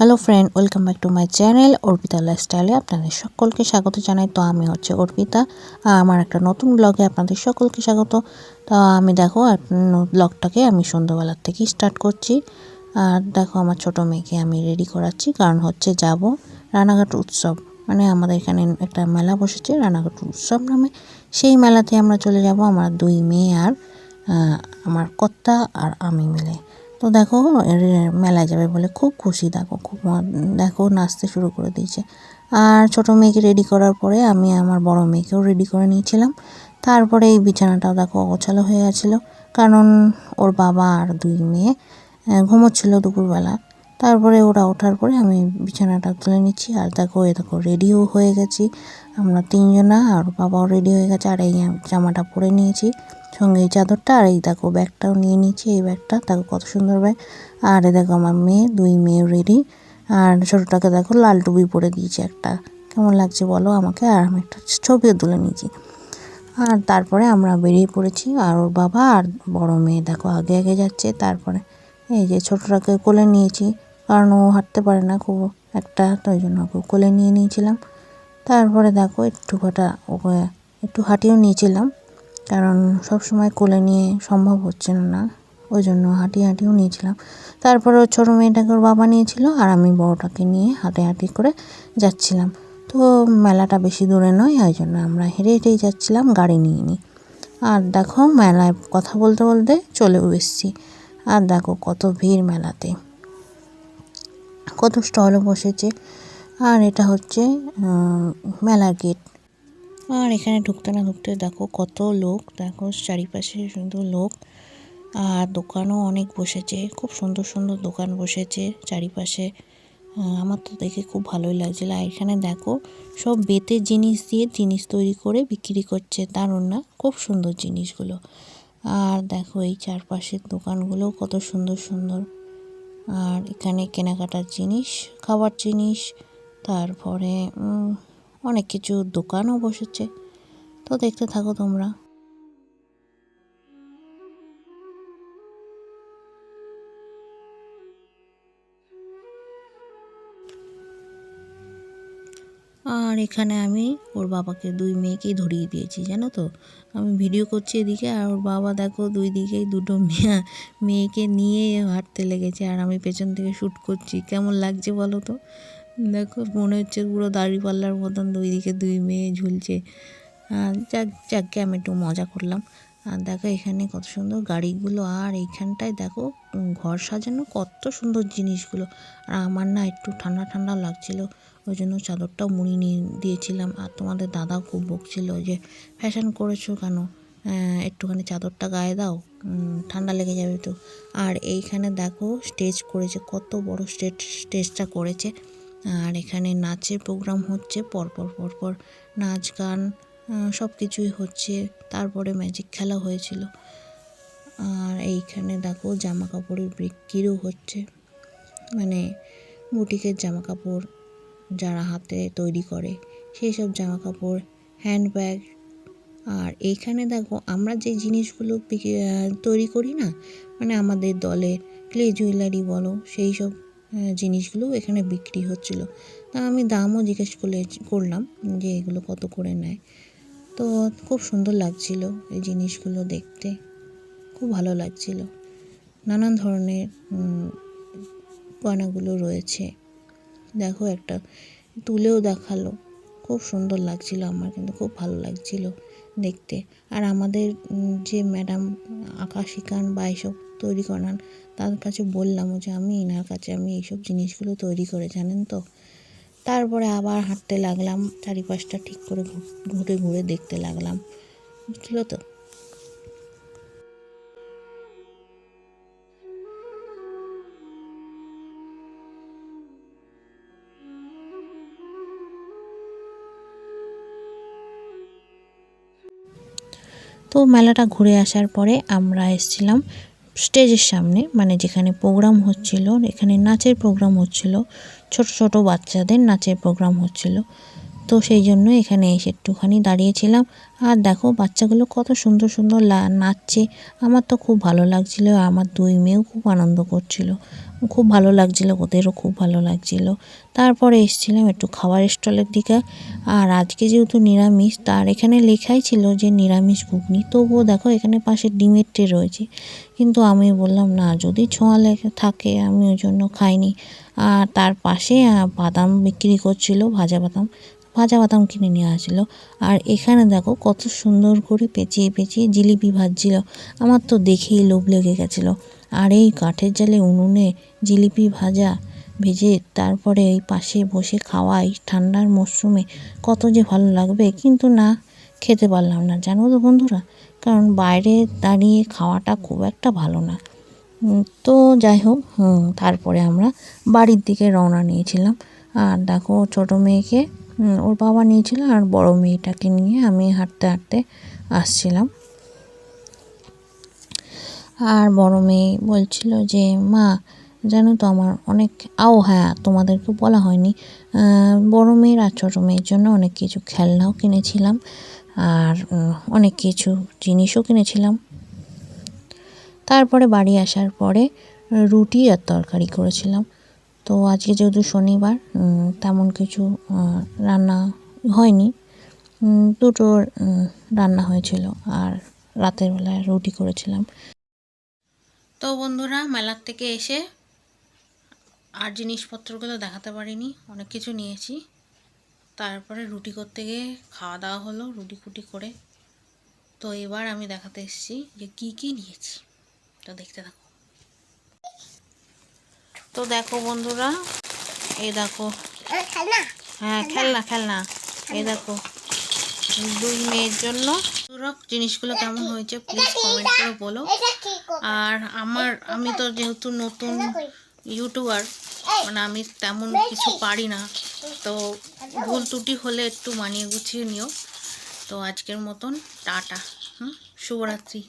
Hello friend welcome back to my channel Arpita লাইফস্টাইলে আপনাদের সকলকে স্বাগত জানাই। তো আমি হচ্ছে অর্পিতা। আমার একটা নতুন ব্লগে আপনাদের সকলকে স্বাগত। তো আমি দেখো ব্লগটাকে আমি সন্ধ্যাবেলার থেকেই স্টার্ট করছি। আর দেখো, আমার ছোট মেয়েকে আমি রেডি করাচ্ছি। কারণ হচ্ছে যাব রানাঘাট উৎসব। মানে আমাদের এখানে একটা মেলা বসেছে, রানাঘাট উৎসব নামে। সেই মেলাতে আমরা চলে যাব, আমার দুই মেয়ে আর আমার কর্তা আর আমি মিলে। তো দেখো মেলায় যাবে বলে খুব খুশি। দেখো, খুব দেখো, নাচতে শুরু করে দিয়েছে। আর ছোট মেয়েকে রেডি করার পরে আমি আমার বড় মেয়েকেও রেডি করে নিয়েছিলাম। তারপরে এই বিছানাটাও দেখো অগোছালো হয়ে গেছিল। কারণ ওর বাবা আর দুই মেয়ে ঘুমোচ্ছিল দুপুরবেলা। তারপরে ওরা ওঠার পরে আমি বিছানাটা তুলে নিচ্ছি। আর দেখো, এ দেখো রেডিও হয়ে গেছি। আমরা তিনজনা আর বাবাও রেডি হয়ে গেছে, আর এই জামাটা পরে নিয়েছি। সঙ্গে এই চাদরটা আর এই দেখো ব্যাগটাও নিয়ে নিয়েছি, এই ব্যাগটা। দেখো কত সুন্দর ব্যাগ। আর এ দেখো আমার মেয়ে, দুই মেয়ে রেডি আর ছোটোটাকে দেখো লাল টুপি পরে দিয়েছি একটা। কেমন লাগছে বলো আমাকে? আর আমি একটা ছবিও তুলে নিয়েছি। আর তারপরে আমরা বেরিয়ে পড়েছি, আর ওর বাবা আর বড় মেয়ে দেখো আগে আগে যাচ্ছে। তারপরে এই যে ছোটোটাকে কোলে নিয়েছি, কারণ ও হাঁটতে পারে না খুব একটা তো ওই জন্য ওকে কোলে নিয়ে নিয়েছিলাম। তারপরে দেখো একটু কটা একটু হাঁটিয়েও নিয়েছিলাম, কারণ সব সময় কোলে নিয়ে সম্ভব হচ্ছে না ওই জন্য হাঁটি হাঁটিও নিয়েছিলাম। তারপরে ওর ছোটো মেয়েটাকে ওর বাবা নিয়েছিল আর আমি বড়টাকে নিয়ে হাঁটে হাঁটি করে যাচ্ছিলাম। তো মেলাটা বেশি দূরে নয়, ওই জন্য আমরা হেঁটে হেঁটেই যাচ্ছিলাম, গাড়ি নিয়ে নিই। আর দেখো মেলায় কথা বলতে বলতে চলেও এসেছি। আর দেখো কত ভিড় মেলাতে। কত স্টলও বসেছে। আর এটা হচ্ছে মেলার গেট আর এখানে ঢুকতে না ঢুকতে দেখো কত লোক, দেখো চারিপাশে সুন্দর লোক। আর দোকানও অনেক বসেছে, খুব সুন্দর সুন্দর দোকান বসেছে চারিপাশে। আমার তো দেখে খুব ভালোই লাগছিল। আর এখানে দেখো সব বেতের জিনিস দিয়ে জিনিস তৈরি করে বিক্রি করছে, দারুণ না? খুব সুন্দর জিনিসগুলো। আর দেখো এই চারপাশের দোকানগুলো কত সুন্দর সুন্দর। আর এখানে কেনাকাটার জিনিস, খাবার জিনিস তারপরে অনেক কিছু দোকানও বসেছে। তো দেখতে থাকো তোমরা। আর এখানে আমি ওর বাবাকে দুই মেয়েকেই ধরিয়ে দিয়েছি, জানো তো? আমি ভিডিও করছি এদিকে, আর ওর বাবা দেখো দুই দিকেই দুটো মেয়ে, মেয়েকে নিয়ে হাঁটতে লেগেছে, আর আমি পেছন থেকে শ্যুট করছি। কেমন লাগছে বলো তো? দেখো, মনে হচ্ছে পুরো দাড়িপাল্লার মতন দুই দিকে দুই মেয়ে ঝুলছে। যাক যাককে আমি একটু মজা করলাম। আর দেখো, এখানে কত সুন্দর গাড়িগুলো। আর এইখানটায় দেখো, ঘর সাজানো কত সুন্দর জিনিসগুলো। আর আমার না একটু ঠান্ডা ঠান্ডা লাগছিল, ওই জন্য চাদরটাও মুড়ি নিয়ে দিয়েছিলাম। আর তোমাদের দাদা খুব বকছিল যে, ফ্যাশন করেছ কেন? একটুখানি চাদরটা গায়ে দাও ঠান্ডা লেগে যাবে তো। আর এইখানে দেখো, স্টেজ করেছে, কত বড় স্টেজ, স্টেজটা করেছে। আর এখানে নাচের প্রোগ্রাম হচ্ছে, পরপর পরপর নাচ, গান সব কিছুই হচ্ছে। তারপরে ম্যাজিক খেলা হয়েছিল। আর এইখানে দেখো জামা কাপড়ের বিক্রিও হচ্ছে। মানে বুটিকের জামা কাপড় যারা হাতে তৈরি করে সেই সব জামা কাপড় হ্যান্ডব্যাগ আর এইখানে দেখো আমরা যে জিনিসগুলো তৈরি করি না মানে আমাদের দলে ক্লে জুয়েলারি বলো সেই সব জিনিসগুলো এখানে বিক্রি হচ্ছিল। তা আমি দামও জিজ্ঞেস করলে, করলাম যে এগুলো কত করে নেয়। তো খুব সুন্দর লাগছিল এই জিনিসগুলো দেখতে। খুব ভালো লাগছিল। নানান ধরনের গয়নাগুলো রয়েছে। দেখো একটা, তুলেও দেখাল। খুব সুন্দর লাগছিল আমার, কিন্তু খুব ভালো লাগছিল দেখতে। আর আমাদের যে ম্যাডাম আঁকা শিখান বা এইসব তৈরি করান। তার কাছে বললাম যে, আমি এনার কাছে, আমি এইসব জিনিসগুলো তৈরি করে, জানেন তো? তারপরে আবার হাঁটতে লাগলাম, চারিপাশটা ঠিক করে ঘুরে ঘুরে দেখতে লাগলাম। বুঝলো তো? তো মেলাটা ঘুরে আসার পরে আমরা এসেছিলাম স্টেজের সামনে মানে যেখানে প্রোগ্রাম হচ্ছিল, এখানে নাচের প্রোগ্রাম হচ্ছিল, ছোট ছোট বাচ্চাদের নাচের প্রোগ্রাম হচ্ছিল। তো সেই জন্য এখানে এসে একটুখানি দাঁড়িয়েছিলাম। আর দেখো, বাচ্চাগুলো কত সুন্দর সুন্দর নাচছে। আমার তো খুব ভালো লাগছিল আমার দুই মেয়েও খুব আনন্দ করছিল। খুব ভালো লাগছিল, ওদেরও খুব ভালো লাগছিল। তারপরে এসেছিলাম একটু খাবার স্টলের দিকে। আর আজকে যেহেতু নিরামিষ, তার এখানে লেখাই ছিল যে নিরামিষ ঘুগনি। তবুও দেখো, এখানে পাশে ডিমের ট্রে রয়েছে। কিন্তু আমি বললাম, না, যদি ছোঁয়া লেগে থাকে, আমি ওই জন্য খাইনি। আর তার পাশে বাদাম বিক্রি করছিল, ভাজা বাদাম। ভাজা বাদাম কিনে নিয়ে আসলো। আর এখানে দেখো কত সুন্দর করে পেঁচিয়ে পেঁচিয়ে জিলিপি ভাজছিল। আমার তো দেখেই লোভ লেগে গেছিল। আর এই কাঠের জালে উনুনে জিলিপি ভাজা ভেজে তারপরে এই পাশে বসে খাওয়াই ঠান্ডার মরশুমে কত যে ভালো লাগবে। কিন্তু না, খেতে পারলাম না। জানো তো বন্ধুরা, কারণ বাইরে দাঁড়িয়ে খাওয়াটা খুব একটা ভালো না। তো যাই হোক তারপরে আমরা বাড়ির দিকে রওনা নিয়েছিলাম। আর দেখো ছোটো মেয়েকে ওর বাবা নিয়েছিল আর বড় মেয়েটাকে নিয়ে আমি হাঁটতে হাঁটতে আসছিলাম। আর বড় মেয়ে বলছিল যে, মা, জানো তো আমার অনেক আও হ্যাঁ তোমাদেরকে বলা হয়নি। বড় মেয়ের আর ছোটো মেয়ের জন্য অনেক কিছু খেলনাও কিনেছিলাম আর অনেক কিছু জিনিসও কিনেছিলাম। তারপরে বাড়ি আসার পরে রুটি আর তরকারি করেছিলাম। তো আজকে যেহেতু শনিবার তেমন কিছু রান্না হয়নি। দুটো রান্না হয়েছিল আর রাতের বেলায় রুটি করেছিলাম। তো বন্ধুরা, মেলার থেকে এসে আর জিনিসপত্রগুলো দেখাতে পারিনি, অনেক কিছু নিয়েছি। তারপরে রুটি করতে গিয়ে খাওয়া দাওয়া হলো, রুটি ফুটি করে। তো এবার আমি দেখাতে এসেছি যে কি কি নিয়েছি। তো দেখতে থাকো। তো দেখো বন্ধুরা এই দেখো। হ্যাঁ খেলনা। খেলনা এই দেখো দুই মেয়ের জন্য। জিনিসগুলো কেমন হয়েছে প্লিজ কমেন্ট করে বলো। আর আমার আমি তো যেহেতু নতুন ইউটিউবার মানে আমি তেমন কিছু পারি না। তো ভুল ত্রুটি হলে একটু মানিয়ে গুছিয়ে নিও। তো আজকের মতন টাটা। হুম? শুভরাত্রি।